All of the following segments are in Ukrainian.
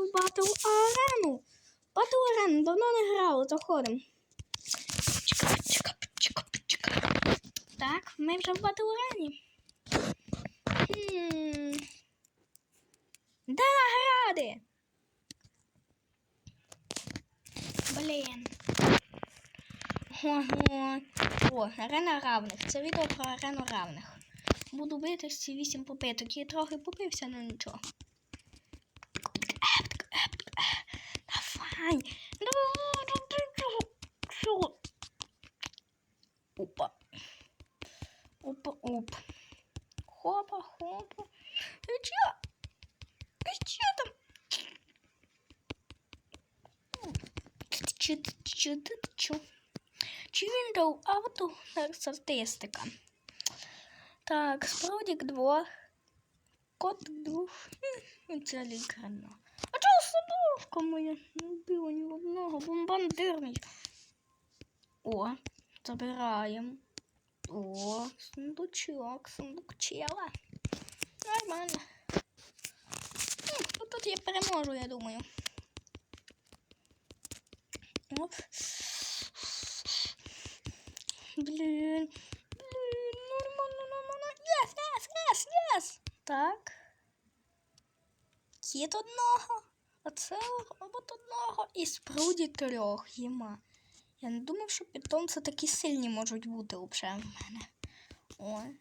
в батл арену. Батл арену давно не грали, заходимо. Так, ми вже в батл арені. Де награди? Блін. Ого. О, арена равних. Це відео про арену равних. Буду бити ці вісім попиток. Я трохи побився, але нічого. Давай. Що? Опа. Опа, оп. Хопа, хопа. Ти чо? Ти чо там? Ти чо, ти чо, ти чо? Чи він дав авто статистика? Так, справдік двох. Котик двох. І це лікарно. А чого собовка моя? Не вбила ні одного, бомбандирний. О, забираємо. О, сундучок, сундучела. Нормально. М, ну Тут я переможу, я думаю. Оп. Блін. Блін, нормально, нормально. Єс, єс, єс, єс. Так. Кіт одного. Оце робот одного. І спруді трьох їма. Я не думав, що питомці такі сильні можуть бути взагалі в мене. Ой.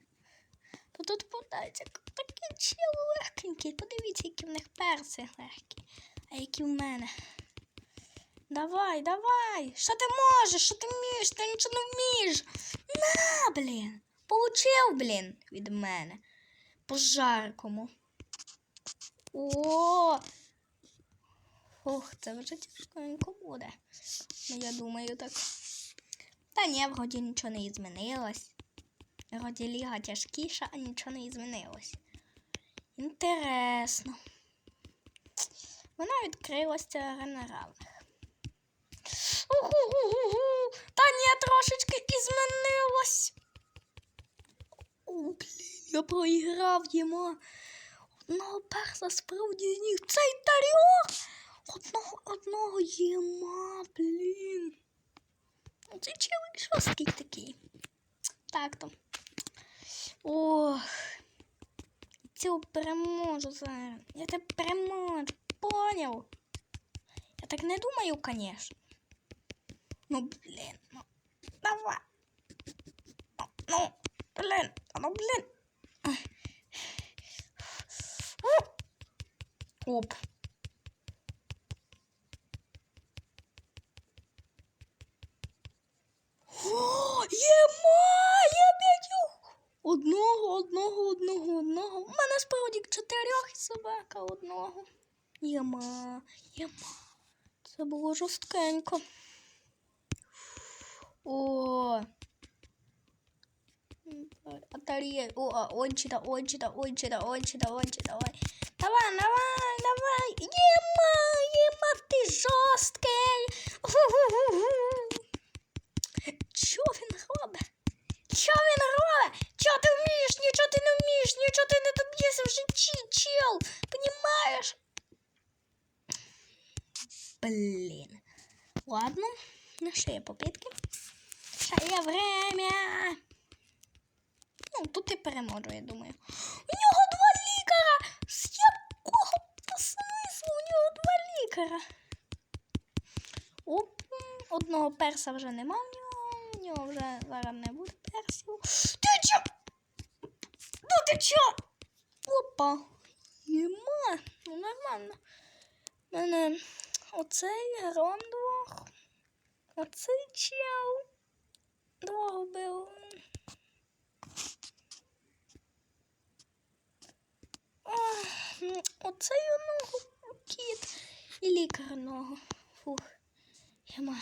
То тут попадається такі чили легенькі. Подивіться, які в них перси легкі. А які в мене. Давай, давай. Що ти можеш? Що ти вмієш? Ти нічого не вмієш. На, блін. Получив, блін, від мене. По жаркому. О! Ух, це вже тяжконько буде. Ну, я думаю, так. Та ні, вроді нічого не змінилось. Вроді ліга тяжкіша, а нічого не змінилось. Інтересно. Вона відкрилася равних. Уху-ху-ху-ху. Та ні, трошечки і змінилось. О, блін, я проіграв йому. Одного перса справді зніг. Цей тарьох! Одного одного єма, блін. Ну, Цей чоловік жорсткий такий. Так то. Ох. Цього переможу зараз. Я тебе переможу. Поняв? Я так не думаю, конечно. Ну, блін. Ну, давай. Ну блін. Ну, блін. Ай. Оп. О, єма! Я б'ю! Одного, одного, одного, одного. У мене справді чотирьох і собака одного. Єма, єма. Це було жорсткенько. О. Батарея. О, а, ончита, ончита, ончита, ончита, ончита, давай. Давай, давай, давай. Єма, єма, ти жорсткий. Блін. Ладно, ну ще є попитки. Ще є время. Ну, тут і переможу, я думаю. У нього два лікаря! З якого смислу? У нього два лікаря. Оп, одного перса вже нема в нього. У нього вже зараз не буде персів. Ти чо? Ну ти чо? Опа. Єма. Ну нормально. Мене оцей гром двох. Оцей чел. Двох бив. Ну, Оцей одного кіт і лікар одного. Фух. Єма.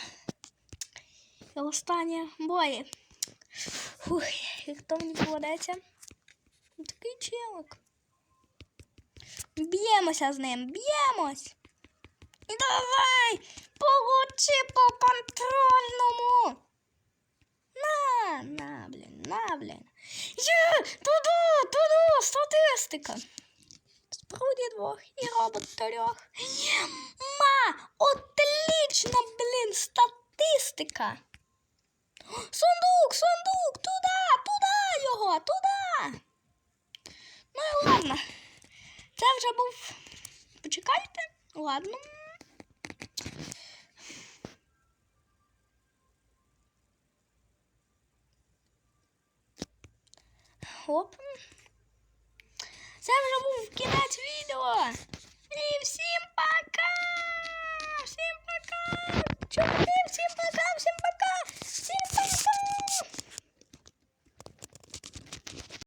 І останнє бої. Фух, і хто мені поведеться? Такий челик. Б'ємося з ним, б'ємось. Давай! Получи по контрольному. На, на, блін, на, блін. Є! Туду, туду, статистика. спруді двох і робот трьох. Ма! Отлично, блін, статистика. Сундук, сундук, туди, туди його, туди. Ну і ладно. Це вже був. Почекайте. Ладно. Оп. Це вже був кінець відео. Всім